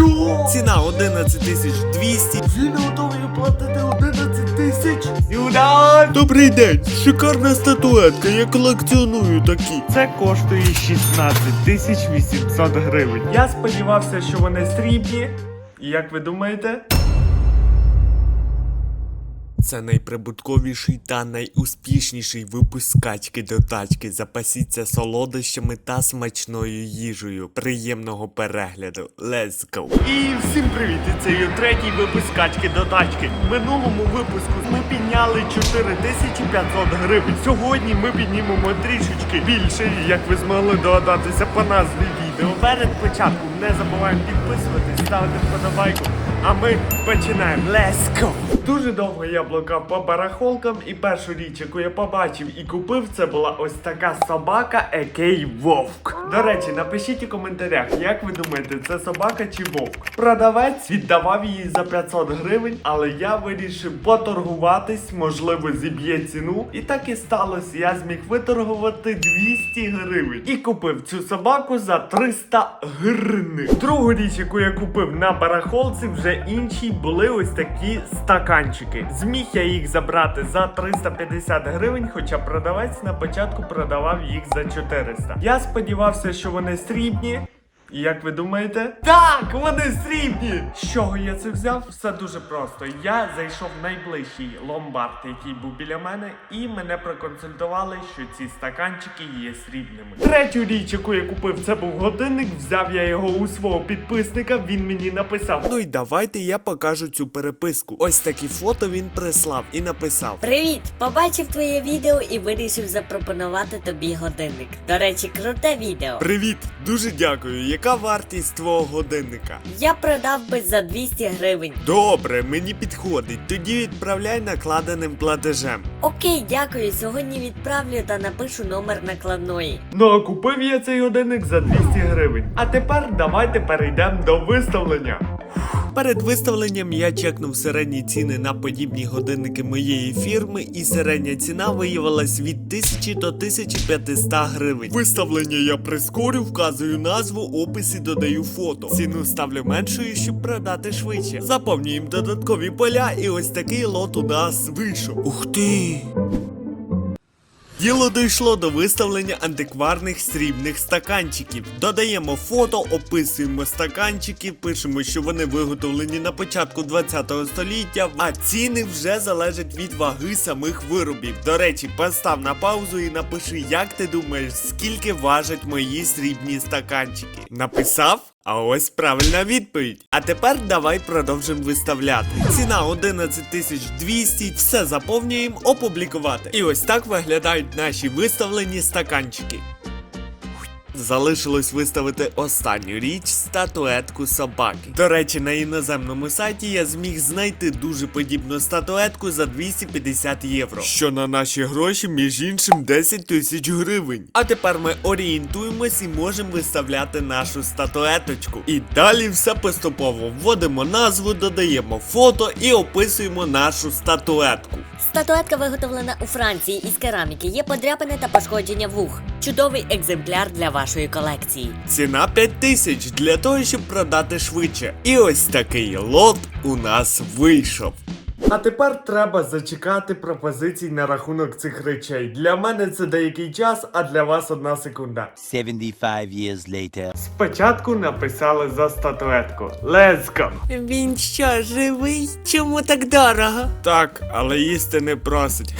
Що? Ціна 11200. не готові платити 11 тисяч? Юда! Добрий день! Шикарна статуетка, я колекціоную такі. Це коштує 16 тисяч 800 гривень. Я сподівався, що вони срібні. І як ви думаєте? Це найприбутковіший та найуспішніший випуск качки до тачки. Запасіться солодощами та смачною їжею. Приємного перегляду. Let's go! І всім привіт! Це є третій випуск качки до тачки. В минулому випуску ми підняли 4500 гривень. Сьогодні ми піднімемо трішечки більше, як ви змогли догадатися по назві відео. Перед початком не забуваємо підписуватись, ставити вподобайку. А ми починаємо. Let's go! Дуже довго я блукав по барахолкам, і першу річ, яку я побачив і купив, це була ось така собака Екей Вовк. До речі, напишіть у коментарях, як ви думаєте, це собака чи вовк? Продавець віддавав її за 500 гривень, але я вирішив поторгуватись, можливо, зіб'є ціну. І так і сталося. Я зміг виторгувати 200 гривень і купив цю собаку за 300 гривень. Другу річ, яку я купив на барахолці, вже інші були ось такі стаканчики. Зміг я їх забрати за 350 гривень, хоча продавець на початку продавав їх за 400. Я сподівався, що вони срібні. І як ви думаєте? Так, вони срібні! З чого я це взяв? Все дуже просто. Я зайшов в найближчий ломбард, який був біля мене, і мене проконсультували, що ці стаканчики є срібними. Третю річ, яку я купив, це був годинник. Взяв я його у свого підписника. Він мені написав. Ну і давайте я покажу цю переписку. Ось такі фото він прислав і написав. Привіт! Побачив твоє відео і вирішив запропонувати тобі годинник. До речі, круте відео. Привіт! Дуже дякую. Яка вартість твого годинника? Я продав би за 200 гривень. Добре, мені підходить. Тоді відправляй накладеним платежем. Окей, дякую. Сьогодні відправлю та напишу номер накладної. Ну а купив я цей годинник за 200 гривень. А тепер давайте перейдемо до виставлення. Перед виставленням я чекнув середні ціни на подібні годинники моєї фірми, і середня ціна виявилась від 1000 до 1500 гривень. Виставлення я прискорю, вказую назву, опис і додаю фото. Ціну ставлю меншою, щоб продати швидше. Заповнюємо додаткові поля, і ось такий лот у нас вийшов. Ух ти! Діло дійшло до виставлення антикварних срібних стаканчиків. Додаємо фото, описуємо стаканчики, пишемо, що вони виготовлені на початку 20 століття, а ціни вже залежать від ваги самих виробів. До речі, постав на паузу і напиши, як ти думаєш, скільки важать мої срібні стаканчики. Написав? А ось правильна відповідь. А тепер давай продовжимо виставляти. Ціна 11200, все заповнюємо, опублікувати. І ось так виглядають наші виставлені стаканчики. Залишилось виставити останню річ статуетку собаки. До речі, на іноземному сайті я зміг знайти дуже подібну статуетку за 250 євро. Що на наші гроші, між іншим, 10 тисяч гривень. А тепер ми орієнтуємось і можемо виставляти нашу статуеточку. І далі все поступово вводимо назву, додаємо фото і описуємо нашу статуетку. Статуетка виготовлена у Франції із кераміки. Є подряпини та пошкодження вух. Чудовий екземпляр для вашої колекції. Ціна 5 тисяч для того, щоб продати швидше. І ось такий лот у нас вийшов. А тепер треба зачекати пропозицій на рахунок цих речей. Для мене це деякий час, а для вас одна секунда. 75 years later. Спочатку написали за статуетку. Let's go! Він що, живий? Чому так дорого? Так, але їсти не просить.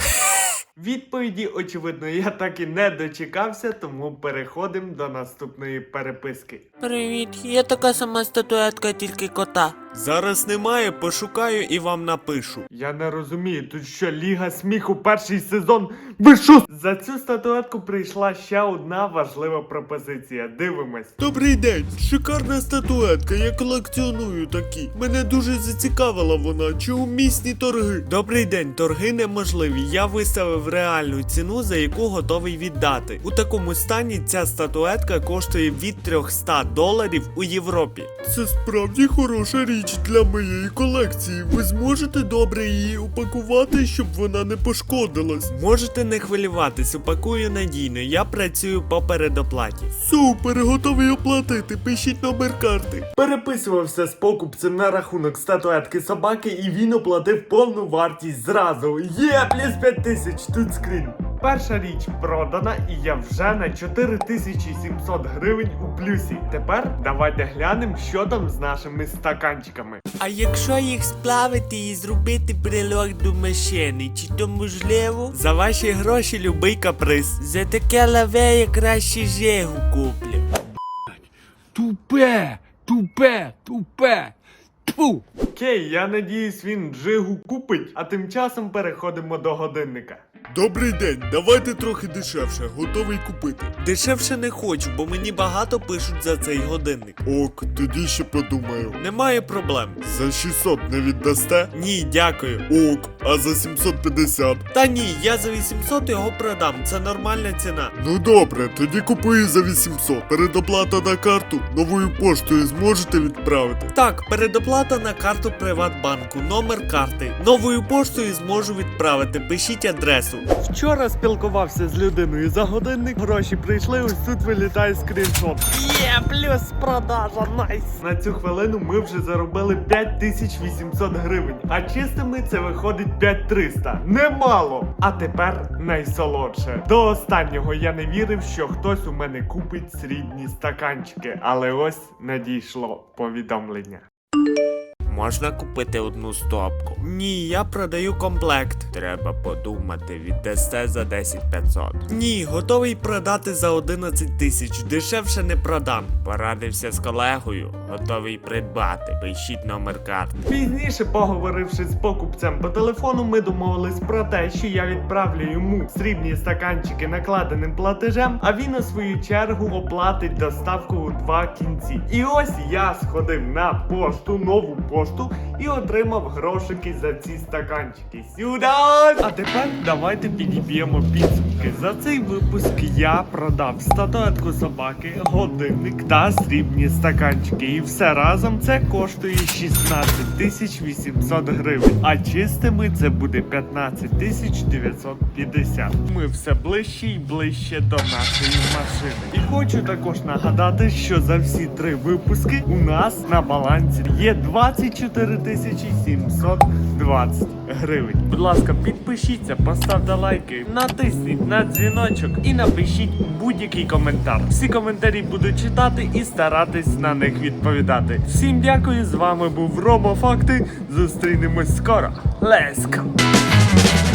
Відповіді, очевидно, я так і не дочекався, тому переходимо до наступної переписки. Привіт, я така сама статуетка, тільки кота. Зараз немає, пошукаю і вам напишу. Я не розумію, тут що Ліга сміху перший сезон. Ви що? За цю статуетку прийшла ще одна важлива пропозиція. Дивимось. Добрий день, шикарна статуетка, я колекціоную такі. Мене дуже зацікавила вона, чи умісні торги. Добрий день, торги неможливі. Я виставив реальну ціну, за яку готовий віддати. У такому стані ця статуетка коштує від 300 доларів у Європі. Це справді хороша річ. Річ для моєї колекції. Ви зможете добре її упакувати, щоб вона не пошкодилась. Можете не хвилюватись, упакую надійно. Я працюю по передоплаті. Супер, готовий оплатити. Пишіть номер карти. Переписувався з покупцем на рахунок статуетки собаки, і він оплатив повну вартість зразу. Є, плюс 5 тисяч, тут скрін. Перша річ продана, і я вже на 4700 гривень у плюсі. Тепер давайте глянемо, що там з нашими стаканчиками. А якщо їх сплавити і зробити брелок до машини, чи то можливо? За ваші гроші любий каприз. За таке лаве я краще жегу куплю. Тупе, тупе, тупе. Тьфу. Окей, я надіюсь, він джигу купить, а тим часом переходимо до годинника. Добрий день, давайте трохи дешевше, готовий купити. Дешевше не хочу, бо мені багато пишуть за цей годинник. Ок, тоді ще подумаю. Немає проблем. За 600 не віддасте? Ні, дякую. Ок, а за 750? Та ні, я за 800 його продам, це нормальна ціна. Ну добре, тоді купую за 800. Передоплата на карту новою поштою зможете відправити? Так, передоплата на карту Приватбанку, номер карти. Новою поштою зможу відправити. Пишіть адресу. Вчора спілкувався з людиною за годинник, гроші прийшли, ось тут вилітає скріншот. Є, плюс продажа, найс! На цю хвилину ми вже заробили 5800 гривень, а чистими це виходить 5300. Немало! А тепер найсолодше. До останнього я не вірив, що хтось у мене купить срібні стаканчики, але ось надійшло повідомлення. Можна купити одну стопку. Ні, я продаю комплект. Треба подумати, віддасте за 10 500. Ні, готовий продати за 11 тисяч. Дешевше не продам. Порадився з колегою, готовий придбати. Пишіть номер карти. Пізніше, поговоривши з покупцем по телефону, ми домовились про те, що я відправлю йому срібні стаканчики накладеним платежем, а він у свою чергу оплатить доставку у два кінці. І ось я сходив на пошту, нову пошту, Cristo і отримав грошики за ці стаканчики. Сюди! А тепер давайте підіб'ємо підсумки. За цей випуск я продав статуетку собаки, годинник та срібні стаканчики. І все разом це коштує 16 тисяч 800 гривень. А чистими це буде 15 тисяч 950. Ми все ближче і ближче до нашої машини. І хочу також нагадати, що за всі три випуски у нас на балансі є 24 тисячі 720 гривень. Будь ласка, підпишіться, поставте лайки, натисніть на дзвіночок і напишіть будь-який коментар. Всі коментарі буду читати і старатись на них відповідати. Всім дякую, з вами був Робо Факти. Зустрінемось скоро. Let's go!